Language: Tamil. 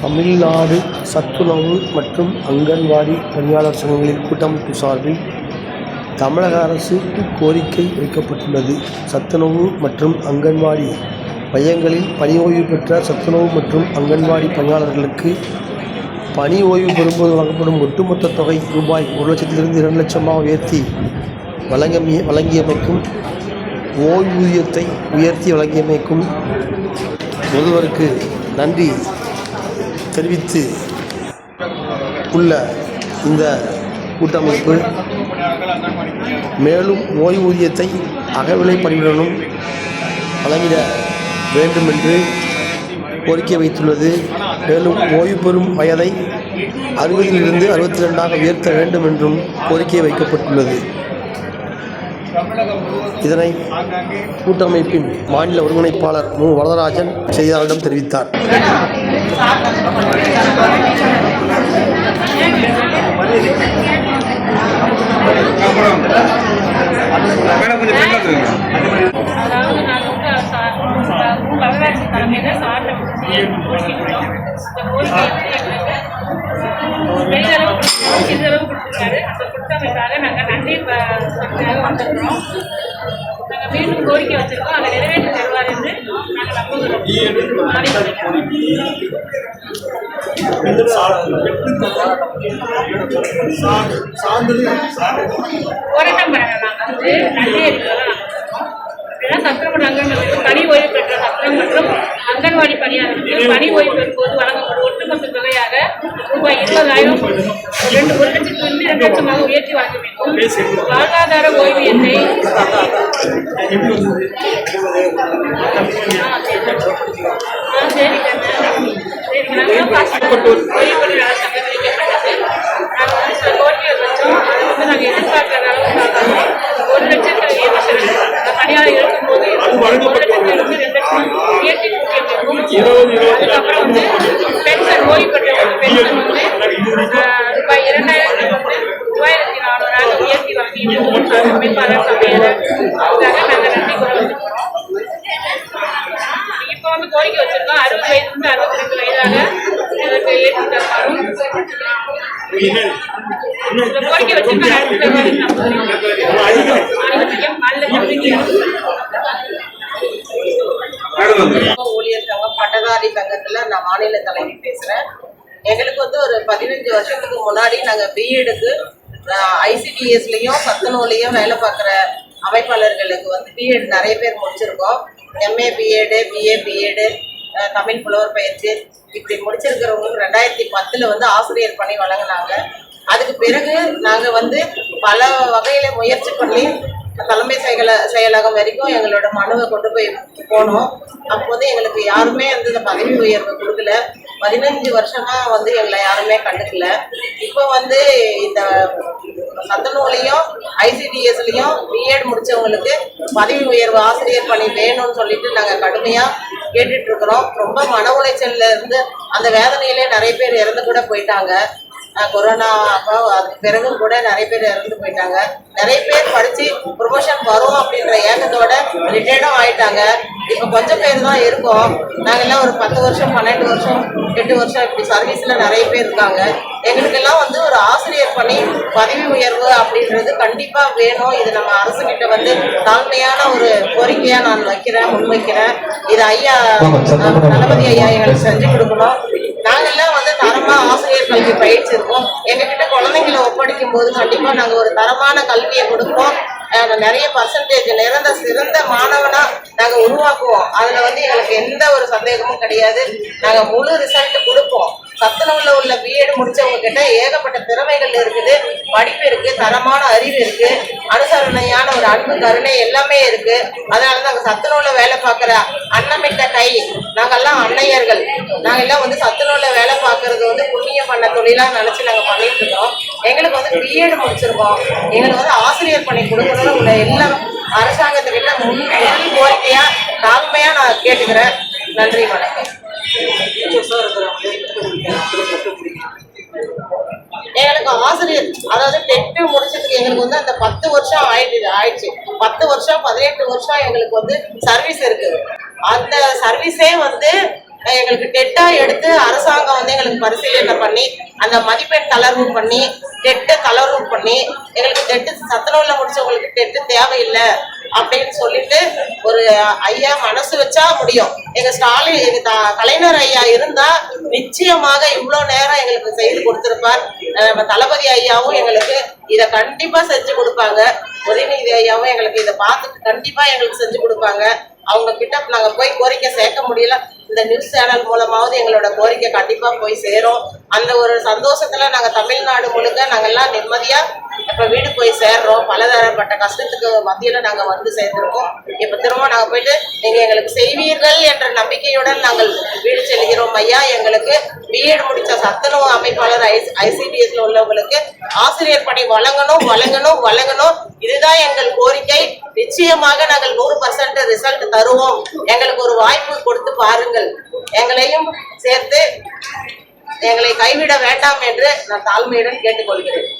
தமிழ்நாடு சத்துணவு மற்றும் அங்கன்வாடி பணியாளர் சங்கங்களின் கூட்டமைப்பு சார்பில் தமிழக அரசுக்கு கோரிக்கை வைக்கப்பட்டுள்ளது. சத்துணவு மற்றும் அங்கன்வாடி மையங்களில் பணி ஓய்வு பெற்ற சத்துணவு மற்றும் அங்கன்வாடி பணியாளர்களுக்கு பணி ஓய்வு பெறும்போது வழங்கப்படும் ஒட்டுமொத்த தொகை ரூபாய் ஒரு லட்சத்திலிருந்து இரண்டு லட்சமாக உயர்த்தி வழங்கியமைக்கும், ஓய்வூதியத்தை உயர்த்தி வழங்கியமைக்கும் ஒருவருக்கு நன்றி தெரிவித்து உள்ள இந்த கூட்டமைப்பு, மேலும் ஓய்வூதியத்தை அகவிலைப்படியுடனும் வழங்கிட வேண்டுமென்று கோரிக்கை வைத்துள்ளது. மேலும் ஓய்வு பெறும் வயதை அறுபதிலிருந்து அறுபத்தி ரெண்டாக உயர்த்த வேண்டும் என்றும் கோரிக்கை வைக்கப்பட்டுள்ளது. இதனை கூட்டமைப்பின் மாநில ஒருங்கிணைப்பாளர் மு. வரதராஜன் செய்தியாளர்களிடம் தெரிவித்தார். அதாவது நாங்கள் வந்து சா- சா- வரலாற்று தலைமையில் சார்ட்ட கொடுத்துருக்காரு அந்த கொடுத்தமைக்காக நாங்கள் நன்றி வந்திருக்கிறோம். நாங்கள் மீண்டும் கோரிக்கை வச்சிருக்கோம். அதை நிறைவேற்றி தருவார் என்று நாங்கள் நம்புகிறோம். போராட்டம் நாங்கள் வந்து நன்றி இதெல்லாம் சத்திரம் அங்கன்வாடி பணி ஓய்வு பெற்ற சத்திரம் மற்றும் அங்கன்வாடி பணியாளர்களுக்கு பணி ஓய்வு பெறும்போது வழங்கப்படும் ஒட்டுமொத்த தொகையாக ரூபாய் இருபதாயிரம் ரெண்டு ஒரு லட்சத்திலிருந்து ரெண்டு லட்சமாக உயர்த்தி வழங்க வேண்டும். வாழ்வாதார ஆ, சரி ஓய்வு எண்ணை சங்கம் ஒரு ஒரு லட்சத்திலிருந்து ரெண்டு லட்சம் உயர்த்தி கூட்டியிருக்கோம் அமைப்பாளர் நாங்கள் நன்றி இப்போ வந்து கோரிக்கை வச்சிருக்கோம் அறுபது வயதுலேருந்து அறுபத்தி ரெண்டு வயதாக இதற்கு ஏற்றி தருமாறும் கோரிக்கை வச்சிருக்கோம் ஊழியர் சங்கம் பட்டதாரி சங்கத்துல நான் மாநில தலைவி பேசுறேன். எங்களுக்கு வந்து ஒரு பதினஞ்சு வருஷத்துக்கு முன்னாடி நாங்க பிஎடுக்கு ஐசிடிஎஸ்லயும் சத்துணவுலையும் வேலை பார்க்குற அமைப்பாளர்களுக்கு வந்து பிஎட் நிறைய பேர் முடிச்சிருக்கோம். MA BEd BA BEd Tamil புலவர் பயிற்சி இப்படி முடிச்சிருக்கிறவங்களுக்கு ரெண்டாயிரத்தி பத்தில் வந்து ஆசிரியர் பணி வழங்கினாங்க. அதுக்கு பிறகு நாங்கள் வந்து பல வகையில் முயற்சி பண்ணி தலைமை செயல செயலகம் வரைக்கும் எங்களோட மனுவை கொண்டு போய் போனோம். அப்போ வந்து எங்களுக்கு யாருமே வந்து இந்த பதவி உயர்வு கொடுக்கல. பதினஞ்சு வருஷமா வந்து எங்களை யாருமே கண்டுக்கல. இப்போ வந்து இந்த சத்தநூலையும் ஐசிடிஎஸ்லையும் பிஎட் முடிச்சவங்களுக்கு பதவி உயர்வு ஆசிரியர் பணி வேணும்னு சொல்லிட்டு நாங்கள் கடுமையாக கேட்டுட்டு இருக்கிறோம் ரொம்ப மன உளைச்சல்ல இருந்து அந்த வேதனையிலே நிறைய பேர் இறந்து கூட போயிட்டாங்க. கொரோனா அப்போ அதுக்கு பிறகும் கூட நிறைய பேர் இறந்து போயிட்டாங்க. நிறைய பேர் படிச்சு ப்ரொமோஷன் வரும் அப்படின்ற ஏக்கத்தோட ரிட்டையர்டும் ஆயிட்டாங்க. இப்போ கொஞ்சம் பேர் தான் இருக்கோம். நாங்கெல்லாம் ஒரு பத்து வருஷம் பன்னெண்டு வருஷம் எட்டு வருஷம் இப்படி சர்வீஸ்ல நிறைய பேர் இருக்காங்க. எங்களுக்கெல்லாம் வந்து ஒரு ஆசிரியர் பணி பதவி உயர்வு அப்படின்றது கண்டிப்பா வேணும். இது நம்ம அரசு கிட்ட வந்து தாழ்மையான ஒரு கோரிக்கையா நான் வைக்கிறேன் முன்வைக்கிறேன். இது ஐயா தளபதி ஐயா எங்களுக்கு செஞ்சு கொடுக்கணும். நாங்கெல்லாம் வந்து தரமா ஆசிரியர் கல்வி பயிற்சிருக்கோம் எங்ககிட்ட குழந்தைங்களை ஒப்படைக்கும் போது கண்டிப்பா நாங்க ஒரு தரமான கல்வியை கொடுப்போம். நிறைய பர்சன்டேஜ் நிறந்த சிறந்த மாணவனா நாங்க உருவாக்குவோம். அதுல வந்து எங்களுக்கு எந்த ஒரு சந்தேகமும் கிடையாது. நாங்க முழு ரிசல்ட் கொடுப்போம். சத்துணவுல உள்ள பிஎட் முடிச்சவங்க கிட்ட ஏகப்பட்ட திறமைகள் இருக்குது. படிப்பு இருக்கு தரமான அறிவு இருக்கு. அனுசரணையான ஒரு அன்பு கருணை எல்லாமே இருக்கு. அதனால நாங்க சத்துணவுல வேலை பார்க்குற அன்னமிட்ட கை நாங்கெல்லாம் அன்னையர்கள். நாங்கெல்லாம் வந்து சத்துணவுல வேலை பார்க்கறது வந்து புண்ணியம் பண்ண தொழிலா நினைச்சு நாங்க பண்ணிட்டு இருக்கோம். எங்களுக்கு வந்து பிஎட் முடிச்சிருக்கோம். எங்களுக்கு வந்து ஆசிரியர் பணி கொடுக்கணும்னு உள்ள எல்லா அரசாங்கத்துக்கிட்ட முன் முதல் கோரிக்கையா தாழ்மையா நான் கேட்டுக்கிறேன். நன்றி வணக்கம். எங்களுக்கு ஆசிரியர் அதாவது டெட்டு முடிச்சதுக்கு எங்களுக்கு வந்து அந்த பத்து வருஷம் ஆயிடுது ஆயிடுச்சு. பத்து வருஷம் பதினெட்டு வருஷம் எங்களுக்கு வந்து சர்வீஸ் இருக்குது அந்த சர்வீஸே வந்து எங்களுக்கு டெட்டாக எடுத்து அரசாங்கம் எங்களுக்கு பரிசீலனை பண்ணி அந்த மதிப்பெண் தளர்வு பண்ணி டெட்டை தளர்வு பண்ணி எங்களுக்கு டெட்டு சத்துணவில் முடிச்சவங்களுக்கு டெட்டு தேவையில்லை அப்படின்னு சொல்லிட்டு ஒரு ஐயா மனசு வச்சா முடியும். எங்க ஸ்டாலின் எங்க கலைஞர் ஐயா இருந்தா நிச்சயமாக இவ்வளவு நேரம் எங்களுக்கு செய்து கொடுத்திருப்பார். நம்ம தளபதி ஐயாவும் எங்களுக்கு இதை கண்டிப்பா செஞ்சு கொடுப்பாங்க. உதயநிதி ஐயாவும் எங்களுக்கு இதை பார்த்துட்டு கண்டிப்பா எங்களுக்கு செஞ்சு கொடுப்பாங்க. அவங்க கிட்ட நாங்க போய் கோரிக்கை சேர்க்க முடியல. இந்த நியூஸ் சேனல் மூலமாவது எங்களோட கோரிக்கை கண்டிப்பா போய் சேரும். அந்த ஒரு சந்தோஷத்துல நாங்க தமிழ்நாடு முழுக்க நாங்கெல்லாம் நிம்மதியா இப்போ வீடு போய் சேர்றோம். பலதரப்பட்ட கஷ்டத்துக்கு மத்தியில நாங்கள் வந்து சேர்ந்துருக்கோம். இப்போ திரும்ப நாங்கள் போயிட்டு நீங்கள் எங்களுக்கு செய்வீர்கள் என்ற நம்பிக்கையுடன் நாங்கள் வீடு செல்கிறோம் ஐயா. எங்களுக்கு பிஎட் முடித்த சத்துணவு அமைப்பாளர் ஐசிடிஎஸ்ல உள்ளவங்களுக்கு ஆசிரியர் பணி வழங்கணும் வழங்கணும் வழங்கணும். இதுதான் எங்கள் கோரிக்கை. நிச்சயமாக நாங்கள் நூறு பர்சன்ட் ரிசல்ட் தருவோம். எங்களுக்கு ஒரு வாய்ப்பு கொடுத்து பாருங்கள். எங்களையும் சேர்த்து எங்களை கைவிட வேண்டாம் என்று நான் தாழ்மையுடன் கேட்டுக்கொள்கிறேன்.